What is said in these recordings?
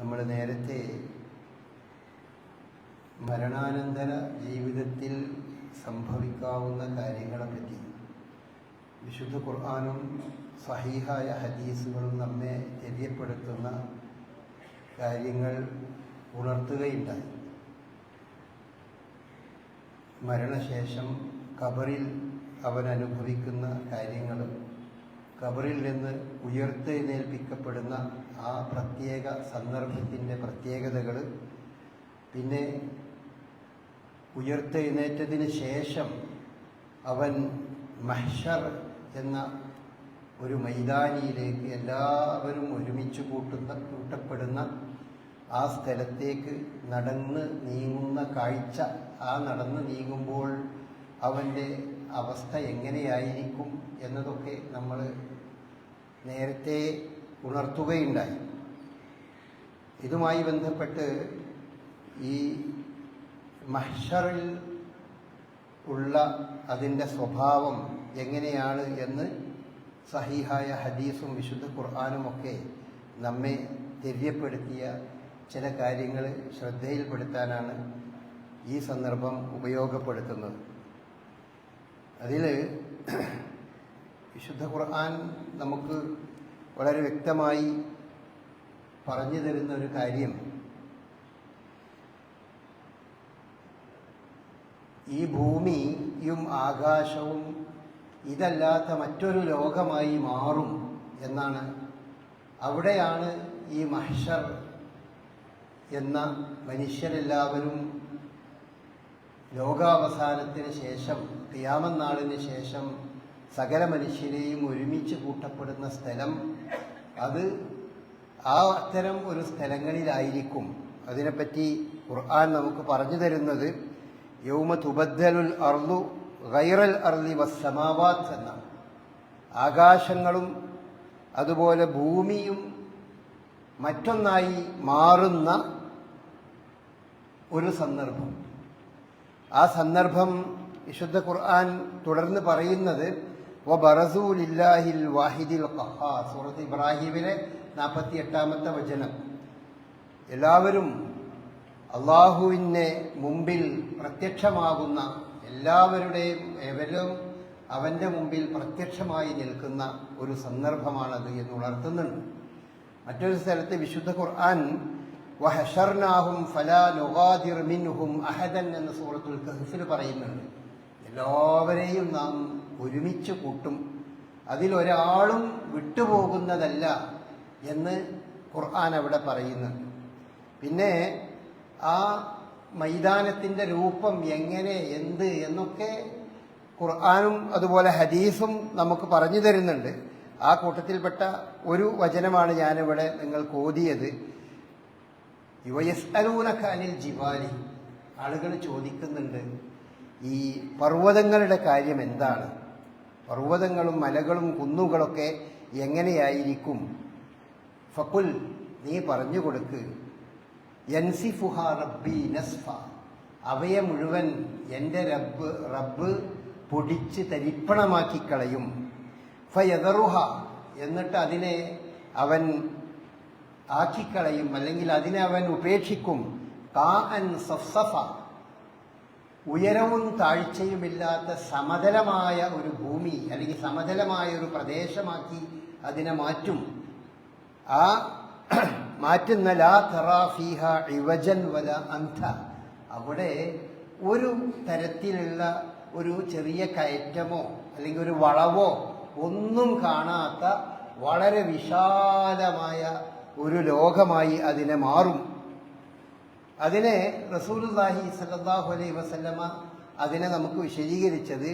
നമ്മൾ നേരത്തെ മരണാനന്തര ജീവിതത്തിൽ സംഭവിക്കാവുന്ന കാര്യങ്ങളെപ്പറ്റി വിശുദ്ധ ഖുർആാനും സഹീഹായ ഹദീസുകളും നമ്മെ തെര്യപ്പെടുത്തുന്ന കാര്യങ്ങൾ ഉണർത്തുകയുണ്ടായി. മരണശേഷം കബറിൽ അവൻ അനുഭവിക്കുന്ന കാര്യങ്ങൾ കബറിൽ നിന്ന് ഉയർത്തെഴുന്നേൽപ്പിക്കപ്പെടുന്ന ആ പ്രത്യേക സന്ദർഭത്തിന്റെ പ്രത്യേകതകൾ പിന്നെ ഉയർത്തെഴുന്നേറ്റതിന് ശേഷം അവൻ മഹ്ഷർ എന്ന ഒരു മൈതാനിയിലേക്ക് എല്ലാവരും ഒരുമിച്ച് കൂട്ടുന്ന കൂട്ടപ്പെടുന്ന ആ സ്ഥലത്തേക്ക് നടന്ന് നീങ്ങുന്ന കാഴ്ച. ആ നടന്ന് നീങ്ങുമ്പോൾ അവന്റെ അവസ്ഥ എങ്ങനെയായിരിക്കും എന്നതൊക്കെ നമ്മൾ നേരത്തെ ഉണർത്തുകയുണ്ടായി. ഇതുമായി ബന്ധപ്പെട്ട് ഈ മഹ്ഷറിൽ ഉള്ള അതിന്റെ സ്വഭാവം എങ്ങനെയാണ് എന്ന് സഹീഹായ ഹദീസും വിശുദ്ധ ഖുർആാനുമൊക്കെ നമ്മെ തെര്യപ്പെടുത്തിയ ചില കാര്യങ്ങൾ ശ്രദ്ധയിൽപ്പെടുത്താനാണ് ഈ സന്ദർഭം ഉപയോഗപ്പെടുത്തുന്നത്. അതിൽ വിശുദ്ധ ഖുർആൻ നമുക്ക് വളരെ വ്യക്തമായി പറഞ്ഞു തരുന്ന ഒരു കാര്യം. ഈ ഭൂമിയും ആകാശവും ഇതല്ലാത്ത മറ്റൊരു ലോകമായി മാറും എന്നാണ് അവിടെയാണ് ഈ മഹ്ഷർ എന്ന മനുഷ്യരെല്ലാവരും ലോകാവസാനത്തിന് ശേഷം ക്രിയാമനാളിന് ശേഷം സകല മനുഷ്യരെയും ഒരുമിച്ച് കൂട്ടപ്പെടുന്ന സ്ഥലം അത് ആ അത്തരം ഒരു സ്ഥലങ്ങളിലായിരിക്കും. അതിനെപ്പറ്റി ഖുർആൻ നമുക്ക് പറഞ്ഞു തരുന്നത് യൗമ തുബദ്ദലുൽ അർലു ഗൈറൽ അർലി വസ്സമാവാത്ത് എന്നാണ്. ആകാശങ്ങളും അതുപോലെ ഭൂമിയും മറ്റൊന്നായി മാറുന്ന ഒരു സന്ദർഭം. ആ സന്ദർഭം വിശുദ്ധ ഖുർആൻ തുടർന്ന് പറയുന്നത് വാഹിദിൽ ഇബ്രാഹിമിലെ നാൽപ്പത്തി എട്ടാമത്തെ വചനം. എല്ലാവരും അള്ളാഹുവിന്റെ മുമ്പിൽ പ്രത്യക്ഷമാകുന്ന എല്ലാവരുടെയും എവരും അവന്റെ മുമ്പിൽ പ്രത്യക്ഷമായി നിൽക്കുന്ന ഒരു സന്ദർഭമാണത് എന്ന് ഉണർത്തുന്നുണ്ട്. മറ്റൊരു സ്ഥലത്ത് വിശുദ്ധ ഖുർആൻ ഫലാ മിൻഹും അഹദൻ എന്ന സൂറത്തുൽ പറയുന്നുണ്ട്. എല്ലാവരെയും നാം ഒരുമിച്ച് കൂട്ടും. അതിലൊരാളും വിട്ടുപോകുന്നതല്ല എന്ന് ഖുർആൻ അവിടെ പറയുന്നുണ്ട്. പിന്നെ ആ മൈതാനത്തിന്റെ രൂപം എങ്ങനെ എന്ത് എന്നൊക്കെ ഖുർആാനും അതുപോലെ ഹദീസും നമുക്ക് പറഞ്ഞു തരുന്നുണ്ട്. ആ കൂട്ടത്തിൽപ്പെട്ട ഒരു വചനമാണ് ഞാനിവിടെ നിങ്ങൾക്ക് ഓതിയത് യുവയസ് അനിൽ ജിവാലി ആളുകൾ ചോദിക്കുന്നുണ്ട് ഈ പർവതങ്ങളുടെ കാര്യം എന്താണ്? പർവതങ്ങളും മലകളും കുന്നുകളൊക്കെ എങ്ങനെയായിരിക്കും? ഫക്കുൽ നീ പറഞ്ഞു കൊടുക്ക്. എൻസിഫുഹ റബ്ബി നസ്ഫ. അവയെ മുഴുവൻ എന്റെ റബ്ബ് റബ്ബ് പൊടിച്ച് തരിപ്പണമാക്കി കളയും ഫയദറുഹ എന്നിട്ട് അതിനെ അവൻ ആക്കിക്കളയും അല്ലെങ്കിൽ അതിനെ അവൻ ഉപേക്ഷിക്കും. കാ അൻ സഫ്സഫ. ഉയരവും താഴ്ചയുമില്ലാത്ത സമതലമായ ഒരു ഭൂമി അല്ലെങ്കിൽ സമതലമായ ഒരു പ്രദേശമാക്കി അതിനെ മാറ്റും. ആ മാറ്റുന്ന ലാ തറാഫീഹ ഇവജൻ വല അന്ധ. അവിടെ ഒരു തരത്തിലുള്ള ഒരു ചെറിയ കയറ്റമോ അല്ലെങ്കിൽ ഒരു വളവോ ഒന്നും കാണാത്ത വളരെ വിശാലമായ ഒരു ലോകമായി അതിനെ മാറും. അതിനെ റസൂലുല്ലാഹി സല്ലാഹു അലൈഹി വസല്ലമ അതിനെ നമുക്ക് വിശദീകരിച്ചത്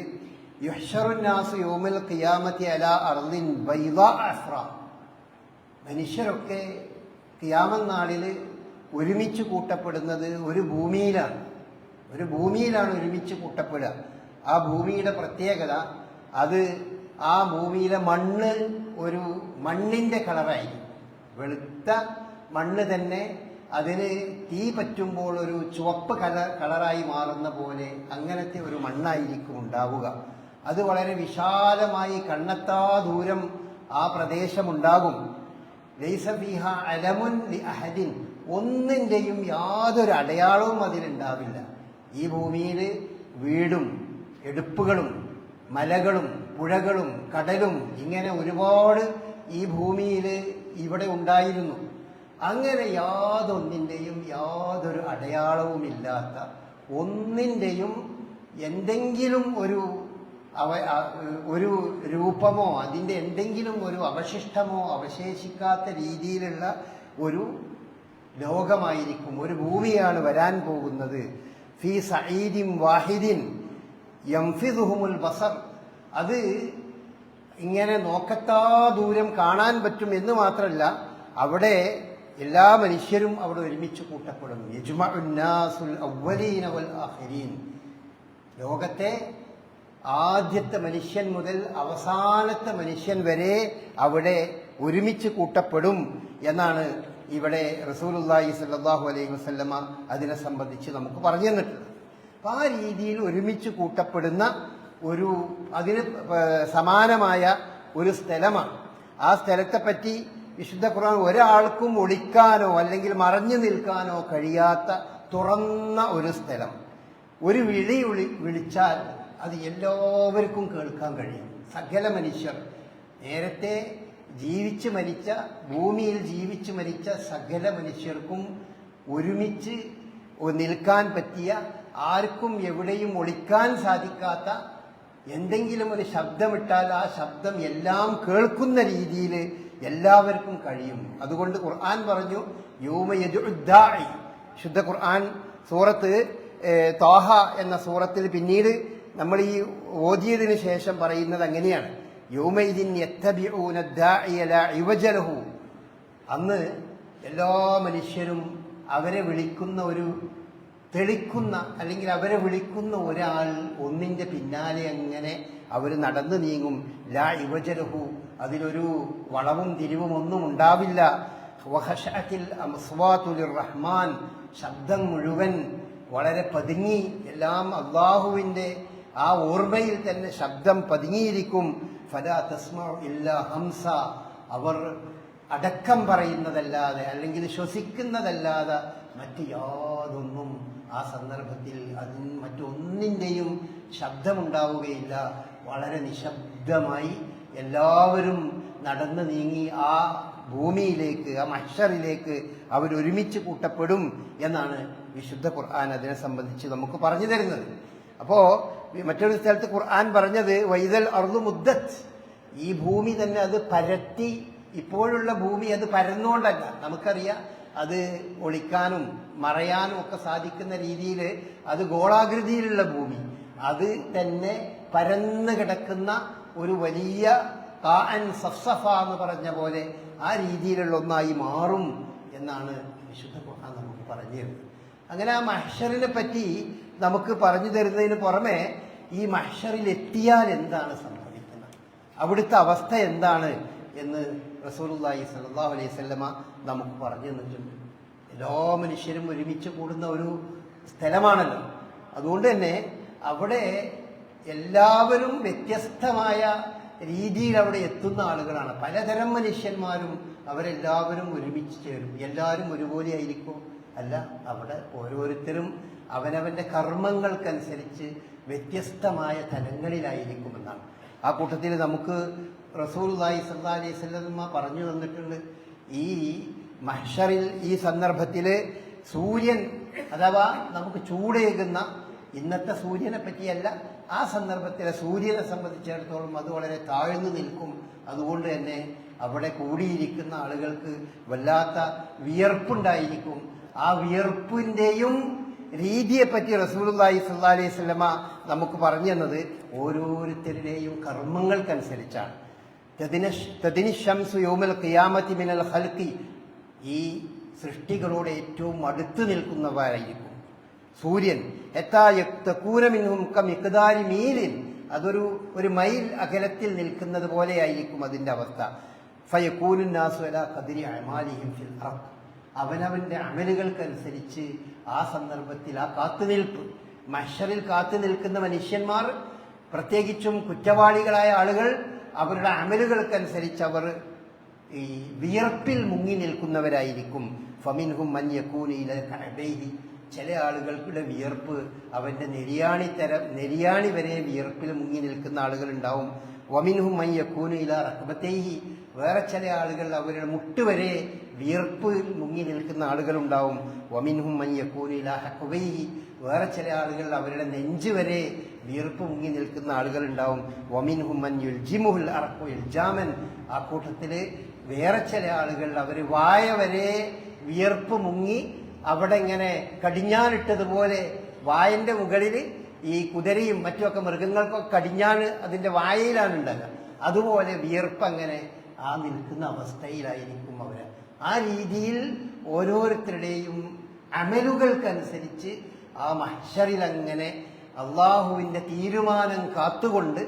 അല അർദിൻ മനുഷ്യരൊക്കെ കിയാമനാളിൽ ഒരുമിച്ച് കൂട്ടപ്പെടുന്നത് ഒരു ഭൂമിയിലാണ്. ഒരു ഭൂമിയിലാണ് ഒരുമിച്ച് കൂട്ടപ്പെടുക. ആ ഭൂമിയുടെ പ്രത്യേകത അത് ആ ഭൂമിയിലെ മണ്ണ് ഒരു മണ്ണിന്റെ കളറായിരിക്കും. വെളുത്ത മണ്ണ് തന്നെ അതിന് തീ പറ്റുമ്പോൾ ഒരു ചുവപ്പ് കല കളറായി മാറുന്ന പോലെ അങ്ങനത്തെ ഒരു മണ്ണായിരിക്കും ഉണ്ടാവുക. അത് വളരെ വിശാലമായി കണ്ണത്താ ദൂരം ആ പ്രദേശമുണ്ടാകും. ലൈസ ഫീഹ അലമുൻ അഹദിൻ. ഒന്നിന്റെയും യാതൊരു അടയാളവും അതിലുണ്ടാവില്ല. ഈ ഭൂമിയിൽ വീടും എടുപ്പുകളും മലകളും പുഴകളും കടലും ഇങ്ങനെ ഒരുപാട് ഈ ഭൂമിയിൽ ഇവിടെ ഉണ്ടായിരുന്നു. അങ്ങനെ യാതൊന്നിന്റെയും യാതൊരു അടയാളവുമില്ലാത്ത ഒന്നിന്റെയും എന്തെങ്കിലും ഒരു അവ ഒരു രൂപമോ അതിന്റെ എന്തെങ്കിലും ഒരു അവശിഷ്ടമോ അവശേഷിക്കാത്ത രീതിയിലുള്ള ഒരു ലോകമായിരിക്കും ഒരു ഭൂമിയാണ് വരാൻ പോകുന്നത്. ഫി സഈദിൻ വാഹിദിൻ യംഫിദുഹുമുൽ ബസർ. അത് ഇങ്ങനെ നോക്കത്താ ദൂരം കാണാൻ പറ്റും എന്ന് മാത്രമല്ല അവിടെ എല്ലാ മനുഷ്യരും അവിടെ ഒരുമിച്ച് കൂട്ടപ്പെടും യജ്മഉന്നാസുൽ അവ്വലീന വൽ ആഖിരീൻ. ലോകത്തെ ആദ്യത്തെ മനുഷ്യൻ മുതൽ അവസാനത്തെ മനുഷ്യൻ വരെ അവിടെ ഒരുമിച്ച് കൂട്ടപ്പെടും എന്നാണ് ഇവിടെ റസൂലുള്ളാഹി സ്വല്ലല്ലാഹു അലൈഹി വസല്ലമ അതിനെ സംബന്ധിച്ച് നമുക്ക് പറഞ്ഞു തന്നിട്ടുള്ളത്. അപ്പൊ ആ രീതിയിൽ ഒരുമിച്ച് കൂട്ടപ്പെടുന്ന ഒരു അതിന് സമാനമായ ഒരു സ്ഥലമാണ്. ആ സ്ഥലത്തെ പറ്റി വിശുദ്ധ ഖുർആൻ ഒരാൾക്കും ഒളിക്കാനോ അല്ലെങ്കിൽ മറഞ്ഞു നിൽക്കാനോ കഴിയാത്ത തുറന്ന ഒരു സ്ഥലം. ഒരു വിളി വിളി വിളിച്ചാൽ അത് എല്ലാവർക്കും കേൾക്കാൻ കഴിയും. സകല മനുഷ്യർ. നേരത്തെ ജീവിച്ച് മരിച്ച ഭൂമിയിൽ ജീവിച്ച് മരിച്ച സകല മനുഷ്യർക്കും ഒരുമിച്ച് നിൽക്കാൻ പറ്റിയ ആർക്കും എവിടെയും ഒളിക്കാൻ സാധിക്കാത്ത എന്തെങ്കിലും ഒരു ശബ്ദമിട്ടാൽ ആ ശബ്ദം എല്ലാം കേൾക്കുന്ന രീതിയിൽ എല്ലാവർക്കും കഴിയും. അതുകൊണ്ട് ഖുർആൻ പറഞ്ഞു യൂമയജുദ്ദാഇ ശുദ്ധ ഖുർആൻ സൂറത്ത് താഹ എന്ന സൂറത്തിൽ പിന്നീട് നമ്മൾ ഈ ഓതിയതിന് ശേഷം പറയുന്നത് അങ്ങനെയാണ്. യൗമൈദിൻ യുവജലഹു. അന്ന് എല്ലാ മനുഷ്യരും അവരെ വിളിക്കുന്ന ഒരു തെളിക്കുന്ന അല്ലെങ്കിൽ അവരെ വിളിക്കുന്ന ഒരാൾ ഒന്നിന്റെ പിന്നാലെ അങ്ങനെ അവർ നടന്നു നീങ്ങും. ലാ ഇവജലഹു അതിലൊരു വളവും തിരിവും ഒന്നും ഉണ്ടാവില്ല. റഹ്മാൻ ശബ്ദം മുഴുവൻ വളരെ പതുങ്ങി എല്ലാം അള്ളാഹുവിന്റെ ആ ഓർമ്മയിൽ തന്നെ ശബ്ദം പതുങ്ങിയിരിക്കും. ഫലാ തസ്മ ഇല്ലാ ഹംസ. അവർ അടക്കം പറയുന്നതല്ലാതെ അല്ലെങ്കിൽ ശ്വസിക്കുന്നതല്ലാതെ മറ്റ് യാതൊന്നും ആ സന്ദർഭത്തിൽ അതിന് മറ്റൊന്നിന്റെയും ശബ്ദമുണ്ടാവുകയില്ല വളരെ നിശബ്ദമായി എല്ലാവരും നടന്നു നീങ്ങി ആ ഭൂമിയിലേക്ക് ആ മഷറിലേക്ക് അവരൊരുമിച്ച് കൂട്ടപ്പെടും എന്നാണ് വിശുദ്ധ ഖുർആൻ അതിനെ സംബന്ധിച്ച് നമുക്ക് പറഞ്ഞു തരുന്നത്. അപ്പോ മറ്റൊരു സ്ഥലത്ത് ഖുർആൻ പറഞ്ഞത് വൈദൽ അർദു മുദ്ദത്ത്. ഈ ഭൂമി തന്നെ അത് പരത്തി ഇപ്പോഴുള്ള ഭൂമി അത് പരന്നുകൊണ്ടല്ല നമുക്കറിയാം അത് ഒളിക്കാനും മറയാനും ഒക്കെ സാധിക്കുന്ന രീതിയിൽ അത് ഗോളാകൃതിയിലുള്ള ഭൂമി. അത് തന്നെ പരന്നു കിടക്കുന്ന ഒരു വലിയ കാൻ സഫ്സഫ എന്ന് പറഞ്ഞ പോലെ ആ രീതിയിലുള്ള ഒന്നായി മാറും എന്നാണ് വിശുദ്ധ ഖുർആൻ നമുക്ക് പറഞ്ഞു തരുന്നത്. അങ്ങനെ ആ മഹ്ഷറിനെ പറ്റി നമുക്ക് പറഞ്ഞു തരുന്നതിന് പുറമെ ഈ മഹ്ഷറിൽ എത്തിയാൽ എന്താണ് സംഭവിക്കുന്നത്? അവിടുത്തെ അവസ്ഥ എന്താണ് എന്ന് റസൂലുള്ളാഹി സ്വല്ലല്ലാഹു അലൈഹി വസല്ലമ നമുക്ക് പറഞ്ഞു തന്നിട്ടുണ്ട്. എല്ലാ മനുഷ്യരും ഒരുമിച്ച് കൂടുന്ന ഒരു സ്ഥലമാണല്ലോ. അതുകൊണ്ട് തന്നെ അവിടെ എല്ലാവരും വ്യത്യസ്തമായ രീതിയിൽ അവിടെ എത്തുന്ന ആളുകളാണ്. പലതരം മനുഷ്യന്മാരും അവരെല്ലാവരും ഒരുമിച്ച് ചേരും. എല്ലാവരും ഒരുപോലെ ആയിരിക്കും. അല്ല അവിടെ ഓരോരുത്തരും അവനവന്റെ കർമ്മങ്ങൾക്കനുസരിച്ച് വ്യത്യസ്തമായ തലങ്ങളിലായിരിക്കുമെന്നാണ്. ആ കൂട്ടത്തിൽ നമുക്ക് റസൂൽദായി സല്ലാ അലൈഹി സ്വലമ പറഞ്ഞു തന്നിട്ടുണ്ട്. ഈ മഹ്ഷറിൽ ഈ സന്ദർഭത്തിൽ സൂര്യൻ അഥവാ നമുക്ക് ചൂടേകുന്ന ഇന്നത്തെ സൂര്യനെ പറ്റിയല്ല ആ സന്ദർഭത്തിലെ സൂര്യനെ സംബന്ധിച്ചിടത്തോളം അത് വളരെ താഴ്ന്നു നിൽക്കും. അതുകൊണ്ട് തന്നെ അവിടെ കൂടിയിരിക്കുന്ന ആളുകൾക്ക് വല്ലാത്ത വിയർപ്പുണ്ടായിരിക്കും. ആ വിയർപ്പിന്റെയും രീതിയെപ്പറ്റി റസൂലുള്ളാഹി സല്ലാ അലൈഹി സ്വലമ നമുക്ക് പറഞ്ഞു തന്നത് ഓരോരുത്തരുടെയും കർമ്മങ്ങൾക്കനുസരിച്ചാണ്. മിനൽ ഈ സൃഷ്ടികളോട് ഏറ്റവും അടുത്ത് നിൽക്കുന്നവരായിരിക്കും. സൂര്യൻ. എത്തായൂരമിനും കമിക്കതാരി മീലിൻ. അതൊരു ഒരു മൈൽ അകലത്തിൽ നിൽക്കുന്നത് പോലെയായിരിക്കും അതിന്റെ അവസ്ഥ. ഫയക്കൂനുന്നാസു അലാ ഖദ്രി അമാലിഹിം ഫിൽ അർദ് അവനവന്റെ അമലുകൾക്കനുസരിച്ച് ആ സന്ദർഭത്തിൽ ആ കാത്തുനിൽപ്പ്. മഷറിൽ കാത്തു നിൽക്കുന്ന മനുഷ്യന്മാർ പ്രത്യേകിച്ചും കുറ്റവാളികളായ ആളുകൾ അവരുടെ അമലുകൾക്കനുസരിച്ച് അവർ ഈ വിയർപ്പിൽ മുങ്ങി നിൽക്കുന്നവരായിരിക്കും. ഫമിൻഹും മഞ്ഞക്കൂനിയില കഅബൈഹി. ചില ആളുകൾക്കുള്ള വിയർപ്പ് അവന്റെ നെരിയാണി തരം നെരിയാണി വരെ വിയർപ്പിൽ മുങ്ങി നിൽക്കുന്ന ആളുകൾ ഉണ്ടാവും വമിൻഹും മയ്യക്കൂനിയില റഹബത്തേഹി വേറെ ചില ആളുകൾ അവരുടെ മുട്ടുവരെ വിയർപ്പ് മുങ്ങി നിൽക്കുന്ന ആളുകളുണ്ടാവും. വമിൻഹും മയ്യക്കൂനിയില ഹക്കുബൈഹി വേറെ ചില ആളുകൾ അവരുടെ നെഞ്ച് വരെ വിയർപ്പ് മുങ്ങി നിൽക്കുന്ന ആളുകൾ ഉണ്ടാവും വമിൻഹും മൻ യുൽജിമുഹുൽ അറക്കു ഇൽജാമൻ. ആ കൂട്ടത്തിൽ വേറെ ചില ആളുകൾ അവർ വായ വരെ വിയർപ്പ് മുങ്ങി അവിടെ ഇങ്ങനെ കടിഞ്ഞാനിട്ടതുപോലെ വായന്റെ മുകളിൽ ഈ കുതിരയും മറ്റുമൊക്കെ മൃഗങ്ങൾക്കൊക്കെ കടിഞ്ഞാണ് അതിന്റെ വായയിലാണ് ഉണ്ടാകുക അതുപോലെ വിയർപ്പ് അങ്ങനെ ആ നിൽക്കുന്ന അവസ്ഥയിലായിരിക്കും അവർ. ആ രീതിയിൽ ഓരോരുത്തരുടെയും അമലുകൾക്കനുസരിച്ച് ആ മഹ്ഷറിൽ അങ്ങനെ അള്ളാഹുവിന്റെ തീരുമാനം കാത്തുകൊണ്ട്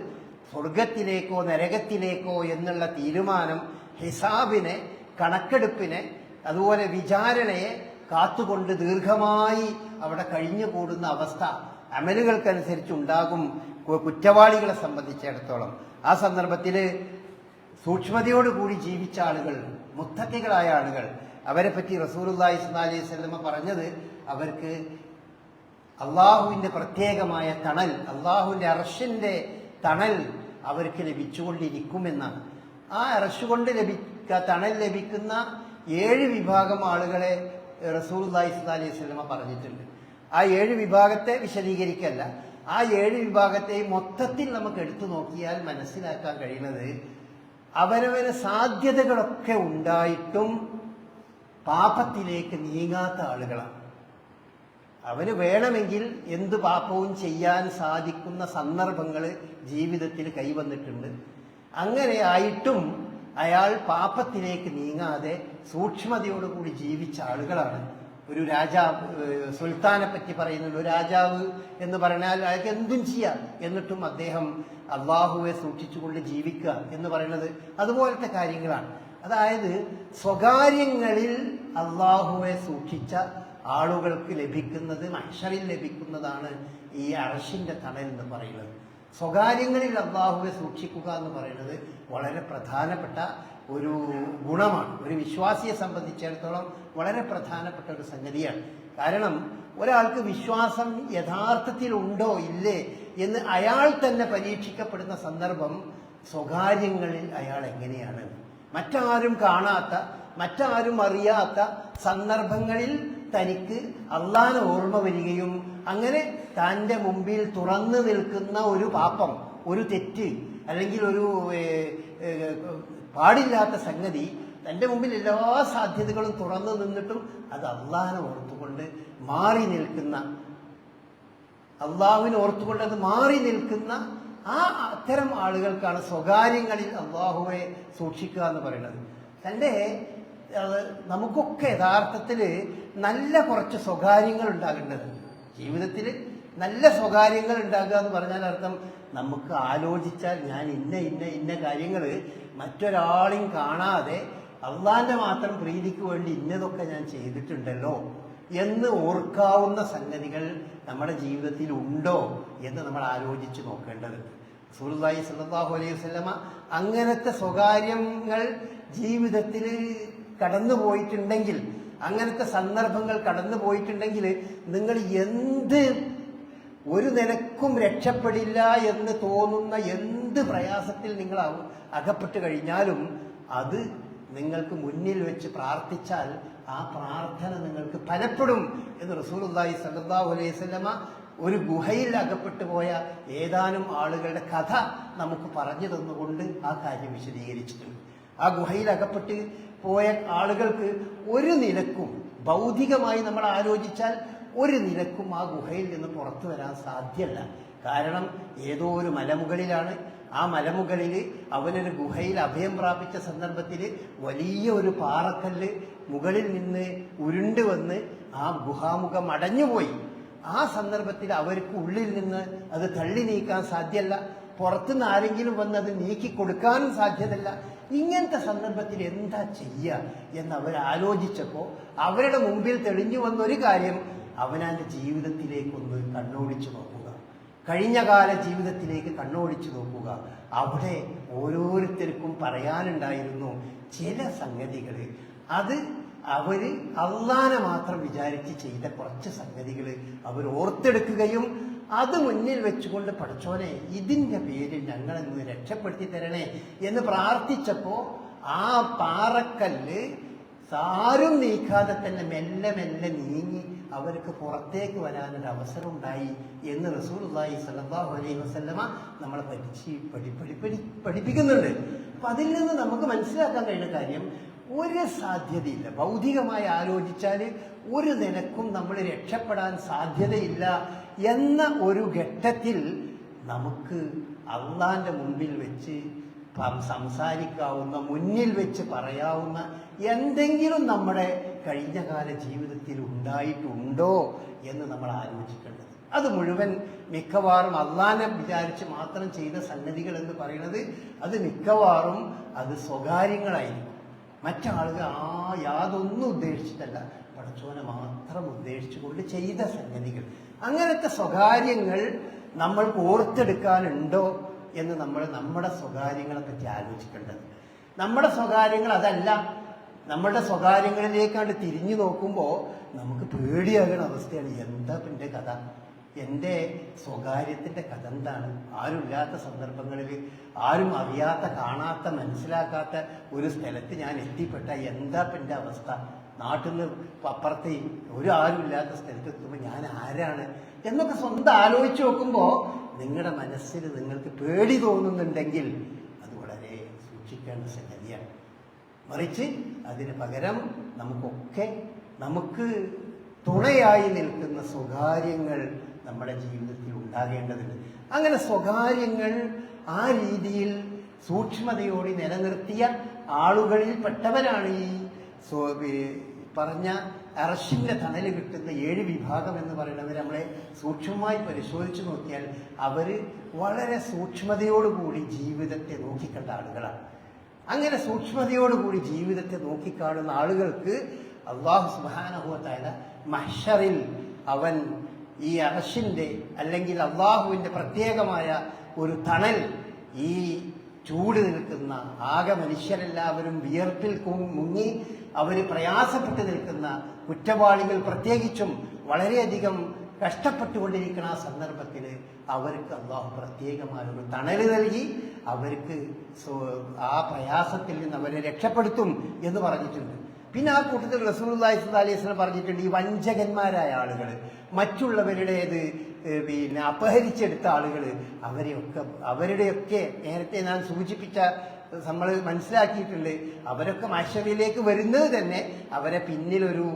സ്വർഗത്തിലേക്കോ നരകത്തിലേക്കോ എന്നുള്ള തീരുമാനം ഹിസാബിനെ കണക്കെടുപ്പിനെ അതുപോലെ വിചാരണയെ കാത്തുകൊണ്ട് ദീർഘമായി അവിടെ കഴിഞ്ഞു കൂടുന്ന അവസ്ഥ അമലുകൾക്കനുസരിച്ച് ഉണ്ടാകും കുറ്റവാളികളെ സംബന്ധിച്ചിടത്തോളം. ആ സന്ദർഭത്തിൽ സൂക്ഷ്മതയോടുകൂടി ജീവിച്ച ആളുകൾ മുത്തക്കികളായ ആളുകൾ അവരെ പറ്റി റസൂലുല്ലാഹി അലൈഹി വസല്ലമ പറഞ്ഞത് അവർക്ക് അള്ളാഹുവിന്റെ പ്രത്യേകമായ തണൽ അള്ളാഹുവിന്റെ അർഷിന്റെ തണൽ അവർക്ക് ലഭിച്ചുകൊണ്ടിരിക്കുമെന്നാണ്. ആ അറശുകൊണ്ട് ലഭിക്ക തണൽ ലഭിക്കുന്ന ഏഴ് വിഭാഗം ആളുകളെ റസൂൽ അലൈഹി അലൈഹി സ്വലമ പറഞ്ഞിട്ടുണ്ട്. ആ ഏഴ് വിഭാഗത്തെ വിശദീകരിക്കല്ല. ആ ഏഴ് വിഭാഗത്തെ മൊത്തത്തിൽ നമുക്ക് എടുത്തു നോക്കിയാൽ മനസ്സിലാക്കാൻ കഴിയുന്നത് അവരവര് സാധ്യതകളൊക്കെ ഉണ്ടായിട്ടും പാപത്തിലേക്ക് നീങ്ങാത്ത ആളുകളാണ്. അവന് വേണമെങ്കിൽ എന്ത് പാപവും ചെയ്യാൻ സാധിക്കുന്ന സന്ദർഭങ്ങൾ ജീവിതത്തിൽ കൈവന്നിട്ടുണ്ട്. അങ്ങനെ ആയിട്ടും അയാൾ പാപത്തിലേക്ക് നീങ്ങാതെ സൂക്ഷ്മതയോടുകൂടി ജീവിച്ച ആളുകളാണ്. ഒരു രാജാവ് സുൽത്താനെ പറ്റി പറയുന്നുണ്ട്. ഒരു രാജാവ് എന്ന് പറഞ്ഞാൽ അയാൾക്ക് എന്തും ചെയ്യാം. എന്നിട്ടും അദ്ദേഹം അള്ളാഹുവെ സൂക്ഷിച്ചുകൊണ്ട് ജീവിക്കുക എന്ന് പറയുന്നത് അതുപോലത്തെ കാര്യങ്ങളാണ്. അതായത് സ്വകാര്യങ്ങളിൽ അള്ളാഹുവെ സൂക്ഷിച്ച ആളുകൾക്ക് ലഭിക്കുന്നത് മനുഷ്യരിൽ ലഭിക്കുന്നതാണ് ഈ അറഷിന്റെ തണൽ എന്ന് പറയുന്നത്. സ്വകാര്യങ്ങളിൽ അള്ളാഹുവെ സൂക്ഷിക്കുക എന്ന് പറയുന്നത് വളരെ പ്രധാനപ്പെട്ട ഒരു ഗുണമാണ്. ഒരു വിശ്വാസിയെ സംബന്ധിച്ചിടത്തോളം വളരെ പ്രധാനപ്പെട്ട ഒരു സംഗതിയാണ്. കാരണം ഒരാൾക്ക് വിശ്വാസം യഥാർത്ഥത്തിൽ ഉണ്ടോ ഇല്ലേ എന്ന് അയാൾ തന്നെ പരീക്ഷിക്കപ്പെടുന്ന സന്ദർഭം സ്വകാര്യങ്ങളിൽ അയാൾ എങ്ങനെയാണ്? മറ്റാരും കാണാത്ത മറ്റാരും അറിയാത്ത സന്ദർഭങ്ങളിൽ തനിക്ക് അള്ളാന് ഓർമ്മ വരികയും അങ്ങനെ തന്റെ മുമ്പിൽ തുറന്നു നിൽക്കുന്ന ഒരു പാപ്പം ഒരു തെറ്റ് അല്ലെങ്കിൽ ഒരു പാടില്ലാത്ത സംഗതി തന്റെ മുമ്പിൽ എല്ലാ സാധ്യതകളും തുറന്നു നിന്നിട്ടും അത് അള്ളാഹിനെ ഓർത്തുകൊണ്ട് മാറി നിൽക്കുന്ന അള്ളാഹുവിനെ ഓർത്തുകൊണ്ട് അത് മാറി നിൽക്കുന്ന ആ അത്തരം ആളുകൾക്കാണ് സ്വകാര്യങ്ങളിൽ അള്ളാഹുവെ സൂക്ഷിക്കുക എന്ന് പറയുന്നത്. തന്റെ നമുക്കൊക്കെ യഥാർത്ഥത്തിൽ നല്ല കുറച്ച് സ്വകാര്യങ്ങൾ ഉണ്ടാകേണ്ടത്. ജീവിതത്തിൽ നല്ല സ്വകാര്യങ്ങൾ ഉണ്ടാകുക എന്ന് പറഞ്ഞാൽ അർത്ഥം നമുക്ക് ആലോചിച്ചാൽ ഞാൻ ഇന്ന ഇന്ന ഇന്ന കാര്യങ്ങൾ മറ്റൊരാളെയും കാണാതെ അള്ളാന്റെ മാത്രം പ്രീതിക്ക് വേണ്ടി ഇന്നതൊക്കെ ഞാൻ ചെയ്തിട്ടുണ്ടല്ലോ എന്ന് ഓർക്കാവുന്ന സംഗതികൾ നമ്മുടെ ജീവിതത്തിൽ ഉണ്ടോ എന്ന് നമ്മൾ ആലോചിച്ച് നോക്കേണ്ടത്. സുഹൃത്തായി സല്ലാഹു അലൈഹി വസല്ലമ അങ്ങനത്തെ സ്വകാര്യങ്ങൾ ജീവിതത്തിൽ കടന്നു പോയിട്ടുണ്ടെങ്കിൽ അങ്ങനത്തെ സന്ദർഭങ്ങൾ കടന്നു പോയിട്ടുണ്ടെങ്കിൽ നിങ്ങൾ എന്ത് ഒരു നിലക്കും രക്ഷപ്പെടില്ല എന്ന് തോന്നുന്ന എന്ത് പ്രയാസത്തിൽ നിങ്ങൾ അകപ്പെട്ടു കഴിഞ്ഞാലും അത് നിങ്ങൾക്ക് മുന്നിൽ വെച്ച് പ്രാർത്ഥിച്ചാൽ ആ പ്രാർത്ഥന നിങ്ങൾക്ക് ഫലപ്പെടും എന്ന് റസൂലുള്ളാഹി സല്ലല്ലാഹു അലൈഹി വസല്ലമ ഒരു ഗുഹയിൽ അകപ്പെട്ടു പോയ ഏതാനും ആളുകളുടെ കഥ നമുക്ക് പറഞ്ഞു തന്നുകൊണ്ട് ആ കാര്യം വിശദീകരിച്ചിട്ടുണ്ട്. ആ ഗുഹയിൽ അകപ്പെട്ട് പോയ ആളുകൾക്ക് ഒരു നിലക്കും ഭൗതികമായി നമ്മൾ ആലോചിച്ചാൽ ഒരു നിലക്കും ആ ഗുഹയിൽ നിന്ന് പുറത്തു വരാൻ സാധ്യല്ല കാരണം ഏതോ ഒരു മലമുകളിലാണ്. ആ മലമുകളിൽ അവനൊരു ഗുഹയിൽ അഭയം പ്രാപിച്ച സന്ദർഭത്തിൽ വലിയ ഒരു പാറക്കല്ല് മുകളിൽ നിന്ന് ഉരുണ്ട് വന്ന് ആ ഗുഹാമുഖം അടഞ്ഞുപോയി. ആ സന്ദർഭത്തിൽ അവർക്ക് ഉള്ളിൽ നിന്ന് അത് തള്ളി നീക്കാൻ സാധ്യല്ല പുറത്തുനിന്ന് ആരെങ്കിലും വന്ന് അത് നീക്കി കൊടുക്കാനും സാധ്യതല്ല ഇങ്ങനത്തെ സന്ദർഭത്തിൽ എന്താ ചെയ്യുക എന്ന് അവർ ആലോചിച്ചപ്പോൾ അവരുടെ മുമ്പിൽ തെളിഞ്ഞു വന്ന ഒരു കാര്യം അവനാന്റെ ജീവിതത്തിലേക്കൊന്ന് കണ്ണോടിച്ചു നോക്കുക. കഴിഞ്ഞകാല ജീവിതത്തിലേക്ക് കണ്ണോടിച്ചു നോക്കുക. അവിടെ ഓരോരുത്തർക്കും പറയാനുണ്ടായിരുന്നു ചില സംഗതികൾ. അത് അവർ അള്ളാനെ മാത്രം വിചാരിച്ച് ചെയ്ത കുറച്ച് സംഗതികൾ അവർ ഓർത്തെടുക്കുകയും അത് മുന്നിൽ വെച്ചുകൊണ്ട് പഠിച്ചോനെ ഇതിന്റെ പേരിൽ ഞങ്ങളെന്ന് രക്ഷപ്പെടുത്തി തരണേ എന്ന് പ്രാർത്ഥിച്ചപ്പോൾ ആ പാറക്കല്ല് ആരും നീക്കാതെ തന്നെ മെല്ലെ മെല്ലെ നീങ്ങി അവർക്ക് പുറത്തേക്ക് വരാനൊരു അവസരം ഉണ്ടായി എന്ന് റസൂലുള്ളാഹി സ്വല്ലല്ലാഹു അലൈഹി വസല്ലമ നമ്മളെ പഠിച്ച് പഠി പഠി പഠി പഠിപ്പിക്കുന്നുണ്ട്. അപ്പൊ അതിൽ നിന്ന് നമുക്ക് മനസ്സിലാക്കാൻ കഴിയുന്ന കാര്യം ഒരു സാധ്യതയില്ല. ഭൗതികമായി ആലോചിച്ചാൽ ഒരു നിലക്കും നമ്മൾ രക്ഷപ്പെടാൻ സാധ്യതയില്ല എന്ന ഒരു ഘട്ടത്തിൽ നമുക്ക് അള്ളാന്റെ മുമ്പിൽ വെച്ച് സംസാരിക്കാവുന്ന മുന്നിൽ വെച്ച് പറയാവുന്ന എന്തെങ്കിലും നമ്മുടെ കഴിഞ്ഞകാല ജീവിതത്തിൽ ഉണ്ടായിട്ടുണ്ടോ എന്ന് നമ്മൾ ആലോചിക്കേണ്ടത്. അത് മുഴുവൻ മിക്കവാറും അള്ളാനെ വിചാരിച്ച് മാത്രം ചെയ്ത സംഗതികൾ എന്ന് പറയുന്നത് അത് മിക്കവാറും അത് സ്വകാര്യങ്ങളായിരിക്കും. മറ്റാളുകൾ ആ യാതൊന്നും ഉദ്ദേശിച്ചിട്ടല്ല. പടച്ചോനെ മാത്രം ഉദ്ദേശിച്ചുകൊണ്ട് ചെയ്ത സംഗതികൾ അങ്ങനത്തെ സ്വകാര്യങ്ങൾ നമ്മൾ ഓർത്തെടുക്കാനുണ്ടോ എന്ന് നമ്മൾ നമ്മുടെ സ്വകാര്യങ്ങളെ പറ്റി ആലോചിക്കേണ്ടത്. നമ്മുടെ സ്വകാര്യങ്ങൾ അതല്ല. നമ്മുടെ സ്വകാര്യങ്ങളിലേക്കാണ്ട് തിരിഞ്ഞു നോക്കുമ്പോൾ നമുക്ക് പേടിയാകുന്ന അവസ്ഥയാണ്. എന്താ എന്റെ കഥ? എന്റെ സ്വകാര്യത്തിന്റെ കഥ എന്താണ്? ആരുമില്ലാത്ത സന്ദർഭങ്ങളിൽ ആരും അറിയാത്ത കാണാത്ത മനസ്സിലാക്കാത്ത ഒരു സ്ഥലത്ത് ഞാൻ എത്തിപ്പെട്ട എന്താ എന്റെ അവസ്ഥ? നാട്ടിൽ നിന്ന് അപ്പുറത്ത് ഒരു ആരുമില്ലാത്ത സ്ഥലത്ത് എത്തുമ്പോൾ ഞാൻ ആരാണ്? എന്നൊക്കെ സ്വന്തം ആലോചിച്ച് നോക്കുമ്പോൾ നിങ്ങളുടെ മനസ്സിൽ നിങ്ങൾക്ക് പേടി തോന്നുന്നുണ്ടെങ്കിൽ അത് വളരെ സൂക്ഷിക്കേണ്ട സംഗതിയാണ്. മറിച്ച് അതിന് പകരം നമുക്കൊക്കെ നമുക്ക് തുണയായി നിൽക്കുന്ന സ്വകാര്യങ്ങൾ നമ്മുടെ ജീവിതത്തിൽ ഉണ്ടാകേണ്ടതുണ്ട്. അങ്ങനെ സ്വകാര്യങ്ങൾ ആ രീതിയിൽ സൂക്ഷ്മതയോടെ നിലനിർത്തിയ ആളുകളിൽ പെട്ടവരാണ് ഈ പറഞ്ഞ അറശിന്റെ തണൽ കിട്ടുന്ന ഏഴ് വിഭാഗം എന്ന് പറയുന്നവർ നമ്മളെ സൂക്ഷ്മമായി പരിശോധിച്ചു നോക്കിയാൽ അവർ വളരെ സൂക്ഷ്മതയോടുകൂടി ജീവിതത്തെ നോക്കിക്കണ്ട ആളുകളാണ്. അങ്ങനെ സൂക്ഷ്മതയോടുകൂടി ജീവിതത്തെ നോക്കിക്കാണുന്ന ആളുകൾക്ക് അള്ളാഹു സുബാനഹുവത്തായ മഹ്ഷറിൽ അവൻ ഈ അറശിന്റെ അല്ലെങ്കിൽ അള്ളാഹുവിന്റെ പ്രത്യേകമായ ഒരു തണൽ ഈ ചൂട് നിൽക്കുന്ന ആകെ മനുഷ്യരെല്ലാവരും വിയർപ്പിൽ മുങ്ങി അവർ പ്രയാസപ്പെട്ട് നിൽക്കുന്ന കുറ്റവാളികൾ പ്രത്യേകിച്ചും വളരെയധികം കഷ്ടപ്പെട്ടുകൊണ്ടിരിക്കുന്ന ആ സന്ദർഭത്തിൽ അവർക്ക് അള്ളാഹു പ്രത്യേകമായ ഒരു തണൽ നൽകി അവർക്ക് ആ പ്രയാസത്തിൽ നിന്ന് അവരെ രക്ഷപ്പെടുത്തും എന്ന് പറഞ്ഞിട്ടുണ്ട്. പിന്നെ ആ കൂട്ടത്തിൽ റസൂലുള്ളാഹി സ്വല്ലല്ലാഹി പറഞ്ഞിട്ടുണ്ട് ഈ വഞ്ചകന്മാരായ ആളുകൾ മറ്റുള്ളവരുടേത് പിന്നെ അപഹരിച്ചെടുത്ത ആളുകൾ അവരെയൊക്കെ അവരുടെയൊക്കെ നേരത്തെ ഞാൻ സൂചിപ്പിച്ച നമ്മൾ മനസ്സിലാക്കിയിട്ടുണ്ട് അവരൊക്കെ മഷറിലേക്ക് വരുന്നത് തന്നെ അവരെ പിന്നിലൊരു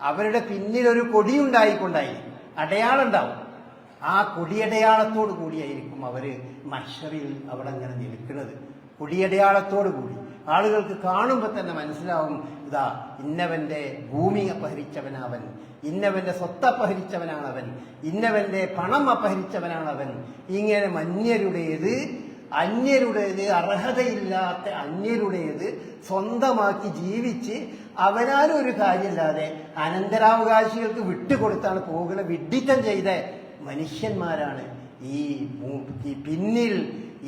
അവരുടെ പിന്നിലൊരു കൊടിയുണ്ടായിക്കൊണ്ടായി അടയാളം ഉണ്ടാവും ആ കൊടിയടയാളത്തോട് കൂടിയായിരിക്കും അവർ മഷറിൽ അവിടെ അങ്ങനെ നിൽക്കുന്നത്. കൊടിയടയാളത്തോട് കൂടി. ആളുകൾക്ക് കാണുമ്പോൾ തന്നെ മനസ്സിലാവും ഇതാ ഇന്നവന്റെ ഭൂമി അപഹരിച്ചവനവൻ ഇന്നവന്റെ സ്വത്ത് അപഹരിച്ചവനാണവൻ ഇന്നവന്റെ പണം അപഹരിച്ചവനാണവൻ. ഇങ്ങനെ മന്യരുടേത് അന്യരുടേത് അർഹതയില്ലാത്ത അന്യരുടേത് സ്വന്തമാക്കി ജീവിച്ച് അവനാലും ഒരു കാര്യമില്ലാതെ അനന്തരാവകാശികൾക്ക് വിട്ടുകൊടുത്താണ് പോകുന്ന വിഡിത്തം ചെയ്ത മനുഷ്യന്മാരാണ് ഈ പിന്നിൽ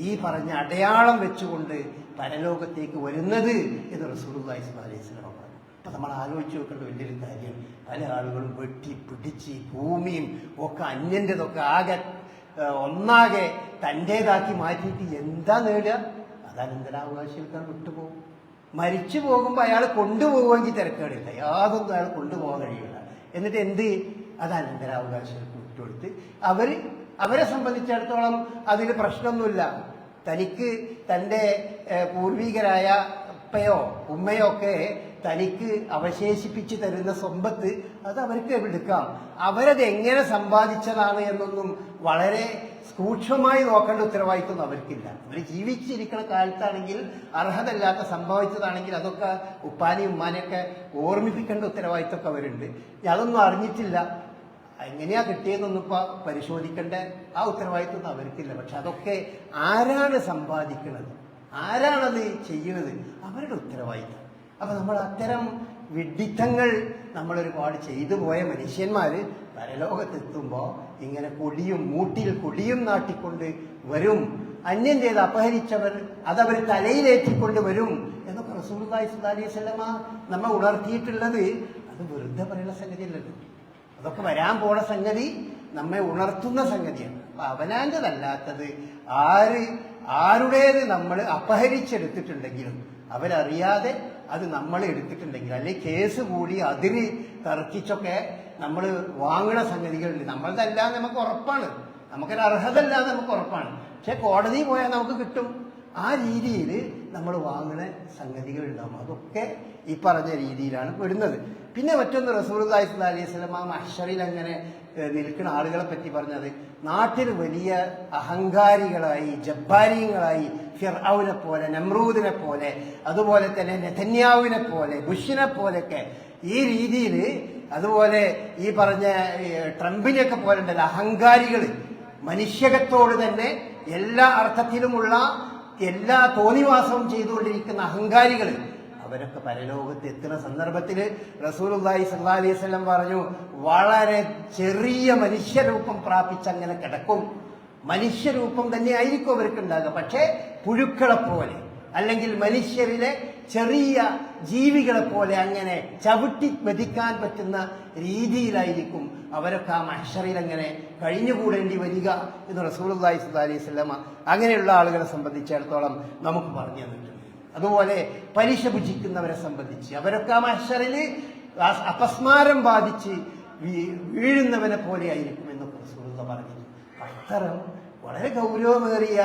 ഈ പറഞ്ഞ അടയാളം വെച്ചുകൊണ്ട് പരലോകത്തേക്ക് വരുന്നത് എന്ന് സ്വല്ലല്ലാഹി അലൈഹി പറഞ്ഞു. അപ്പൊ നമ്മൾ ആലോചിച്ച് നോക്കേണ്ട വലിയൊരു കാര്യം പല ആളുകളും വെട്ടി പിടിച്ച് ഭൂമിയും ഒക്കെ അന്യന്റെതൊക്കെ ആകെ ഒന്നാകെ തന്റേതാക്കി മാറ്റിയിട്ട് എന്താ നേടുക? അത് അനന്തരാവകാശികൾക്കാണ് വിട്ടുപോകും മരിച്ചു പോകുമ്പോൾ അയാൾ കൊണ്ടുപോകുമെങ്കിൽ തിരക്കേടില്ല. യാതൊന്നും അയാൾ കൊണ്ടുപോകാൻ കഴിയില്ല. എന്നിട്ട് എന്ത്? അത് അനന്തരാവകാശം വിട്ടുകൊടുത്ത് അവർ അവരെ സംബന്ധിച്ചിടത്തോളം അതിൽ പ്രശ്നമൊന്നുമില്ല. തനിക്ക് തന്റെ പൂർവികരായ ഉപ്പയോ ഉമ്മയോ ഒക്കെ തനിക്ക് അവശേഷിപ്പിച്ച് തരുന്ന സമ്പത്ത് അത് അവർക്ക് എടുക്കാം. അവരത് എങ്ങനെ സമ്പാദിച്ചതാണ് എന്നൊന്നും വളരെ സൂക്ഷ്മമായി നോക്കേണ്ട ഉത്തരവാദിത്വം അവർക്കില്ല. അവർ ജീവിച്ചിരിക്കുന്ന കാലത്താണെങ്കിൽ അർഹതല്ലാത്ത സംഭവിച്ചതാണെങ്കിൽ അതൊക്കെ ഉപ്പാനി ഉമ്മാനെയൊക്കെ ഓർമ്മിപ്പിക്കേണ്ട ഉത്തരവാദിത്വമൊക്കെ അവരുണ്ട്. അതൊന്നും അറിഞ്ഞിട്ടില്ല. എങ്ങനെയാ കിട്ടിയതെന്നൊന്നും ഇപ്പൊ പരിശോധിക്കേണ്ട ആ ഉത്തരവാദിത്വം അവർക്കില്ല. പക്ഷെ അതൊക്കെ ആരാണ് സമ്പാദിക്കുന്നത് ആരാണത് ചെയ്യുന്നത് അവരുടെ ഉത്തരവാദിത്വം. അപ്പൊ നമ്മൾ അത്തരം വിഡിത്തങ്ങൾ നമ്മൾ ഒരുപാട് ചെയ്തു പോയ മനുഷ്യന്മാര് പരലോകത്തെത്തുമ്പോ ഇങ്ങനെ കൊടിയും മൂട്ടിൽ കൊടിയും നാട്ടിക്കൊണ്ട് വരും. അന്യം ചെയ്ത് അപഹരിച്ചവർ അതവർ തലയിലേറ്റിക്കൊണ്ട് വരും എന്നൊക്കെ റസൂർദായി സ്വല്ലല്ലാഹി അലൈഹി നമ്മൾ നമ്മെ ഉണർത്തിയിട്ടുള്ളത്. അത് വെറുതെ പറയുന്ന സംഗതിയല്ലല്ലോ. അതൊക്കെ വരാൻ പോണ സംഗതി നമ്മെ ഉണർത്തുന്ന സംഗതിയാണ്. അപ്പൊ അവനാന്റെതല്ലാത്തത് ആര് ആരുടേത് നമ്മൾ അപഹരിച്ചെടുത്തിട്ടുണ്ടെങ്കിലും അവരറിയാതെ അത് നമ്മൾ എടുത്തിട്ടുണ്ടെങ്കിൽ അല്ലെങ്കിൽ കേസ് കൂടി അതിര് തർക്കിച്ചൊക്കെ നമ്മൾ വാങ്ങണ സംഗതികളുണ്ട് നമ്മളതല്ല നമുക്ക് ഉറപ്പാണ്. നമുക്കൊരു അർഹത അല്ല നമുക്ക് ഉറപ്പാണ്. പക്ഷെ കോടതി പോയാൽ നമുക്ക് കിട്ടും. ആ രീതിയിൽ നമ്മൾ വാങ്ങുന്ന സംഗതികളുണ്ടാവും അതൊക്കെ ഈ പറഞ്ഞ രീതിയിലാണ് വരുന്നത്. പിന്നെ മറ്റൊന്ന് റസൂർദായി അലൈഹി സ്വലം ആ മഷറിൽ അങ്ങനെ നിൽക്കുന്ന ആളുകളെ പറ്റി പറഞ്ഞത്. നാട്ടിൽ വലിയ അഹങ്കാരികളായി ജബ്ബാരിയങ്ങളായി ഫിർഔനെ പോലെ നമ്രൂദിനെ പോലെ അതുപോലെ തന്നെ നെതന്യാവിനെ പോലെ ബുഷിനെ പോലെയൊക്കെ ഈ രീതിയിൽ അതുപോലെ ഈ പറഞ്ഞ ട്രംപിനെയൊക്കെ പോലെ ഉണ്ടല്ലോ അഹങ്കാരികൾ. മനുഷ്യകത്തോട് തന്നെ എല്ലാ അർത്ഥത്തിലുമുള്ള എല്ലാ തോന്നിവാസവും ചെയ്തുകൊണ്ടിരിക്കുന്ന അഹങ്കാരികൾ. അവരൊക്കെ പരലോകത്ത് എത്തുന്ന സന്ദർഭത്തിൽ റസൂലുള്ളാഹി സ്വല്ലല്ലാഹി അലൈഹി സ്വലം പറഞ്ഞു വളരെ ചെറിയ മനുഷ്യരൂപം പ്രാപിച്ചങ്ങനെ കിടക്കും. മനുഷ്യരൂപം തന്നെ ആയിരിക്കും അവർക്ക് ഉണ്ടാകുക പക്ഷേ പുഴുക്കളെ പോലെ അല്ലെങ്കിൽ മനുഷ്യരിലെ ചെറിയ ജീവികളെ പോലെ അങ്ങനെ ചവിട്ടി മെതിക്കാൻ പറ്റുന്ന രീതിയിലായിരിക്കും അവരൊക്കെ ആ മഹഷറിൽ അങ്ങനെ കഴിഞ്ഞുകൂടേണ്ടി വരിക എന്ന് റസൂലുള്ളാഹി സ്വല്ലല്ലാഹി അലൈഹി വസല്ലമ അങ്ങനെയുള്ള ആളുകളെ സംബന്ധിച്ചിടത്തോളം നമുക്ക് പറഞ്ഞു തന്നിട്ടുണ്ട്. അതുപോലെ പലിശ ഭുജിക്കുന്നവരെ സംബന്ധിച്ച് അവരൊക്കെ ആ മഹ്ഷറിൽ അപസ്മാരം ബാധിച്ച് വീഴുന്നവനെ പോലെ ആയിരിക്കും എന്ന് റസൂലുള്ള പറഞ്ഞു അത്തരം വളരെ ഗൗരവമേറിയ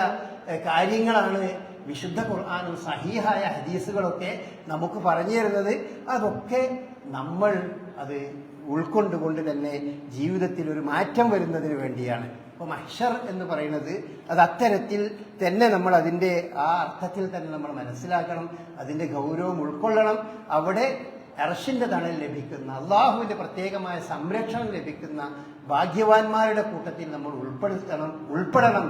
കാര്യങ്ങളാണ് വിശുദ്ധ ഖുർആാനും സഹീഹായ ഹദീസുകളൊക്കെ നമുക്ക് പറഞ്ഞു തരുന്നത്. അതൊക്കെ നമ്മൾ അത് ഉൾക്കൊണ്ടുകൊണ്ട് തന്നെ ജീവിതത്തിൽ ഒരു മാറ്റം വരുന്നതിന് വേണ്ടിയാണ്. അപ്പോൾ മഹ്ഷർ എന്ന് പറയുന്നത് അത് അത്തരത്തിൽ തന്നെ നമ്മൾ അതിന്റെ ആ അർത്ഥത്തിൽ തന്നെ നമ്മൾ മനസ്സിലാക്കണം അതിന്റെ ഗൗരവം ഉൾക്കൊള്ളണം. അവിടെ അർഷിന്റെ തണൽ ലഭിക്കുന്ന അള്ളാഹുവിന്റെ പ്രത്യേകമായ സംരക്ഷണം ലഭിക്കുന്ന ഭാഗ്യവാന്മാരുടെ കൂട്ടത്തിൽ നമ്മൾ ഉൾപ്പെടുത്തണം ഉൾപ്പെടണം.